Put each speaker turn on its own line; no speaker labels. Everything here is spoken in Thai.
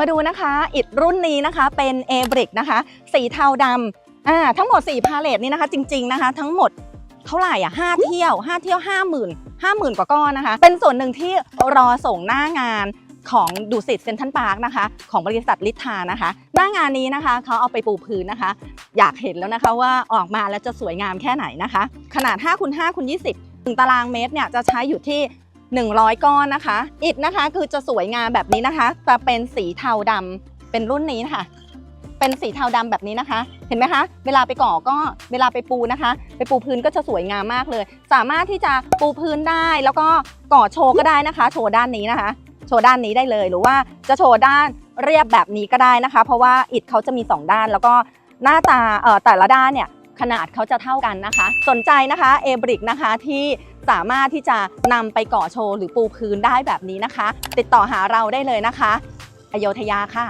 มาดูนะคะอิฐรุ่นนี้นะคะเป็นเอบริกนะคะ สีเทาดำอ่าทั้งหมด 4 พาเลทนี้นะคะ จริง ๆนะคะ ทั้งหมดเท่าไหร่อะ5เที่ยว5เที่ยว5 0 0 0 0 5 0,000กว่าก้อนนะคะ เป็นส่วนหนึ่งที่รอส่งหน้างานของดูสิตเซนทันพาร์คนะคะ ของบริษัทลิทานะคะ หน้างานนี้นะคะเขาเอาไปปูพื้นนะคะ อยากเห็นแล้วนะคะว่าออกมาแล้วจะสวยงามแค่ไหนนะคะ ขนาด5คูณ5คูณ20 1 ตารางเมตรเนี่ยจะใช้อยู่ที่ 100 ก้อนนะคะ อิฐนะคะคือจะสวยงามแบบนี้นะคะ จะเป็นสีเทาดำเป็นรุ่นนี้นะคะ เป็นสีเทาดำแบบนี้นะคะ เห็นไหมคะ เวลาไปก่อก็เวลาไปปูนะคะ ไปปูพื้นก็จะสวยงามมากเลย สามารถที่จะปูพื้นได้แล้วก็ก่อโชว์ก็ได้นะคะ โชว์ด้านนี้นะคะ โชว์ด้านนี้ได้เลย หรือว่าจะโชว์ด้านเรียบแบบนี้ก็ได้นะคะ เพราะว่าอิฐเขาจะมีสองด้านแล้วก็หน้าตาเอ่อแต่ละด้านเนี่ย ขนาดเขาจะเท่ากันนะคะ สนใจนะคะเอบริกนะคะที่สามารถที่จะนำไปก่อโชว์หรือปูพื้นได้แบบนี้นะคะ ติดต่อหาเราได้เลยนะคะ อโยธยาค่ะ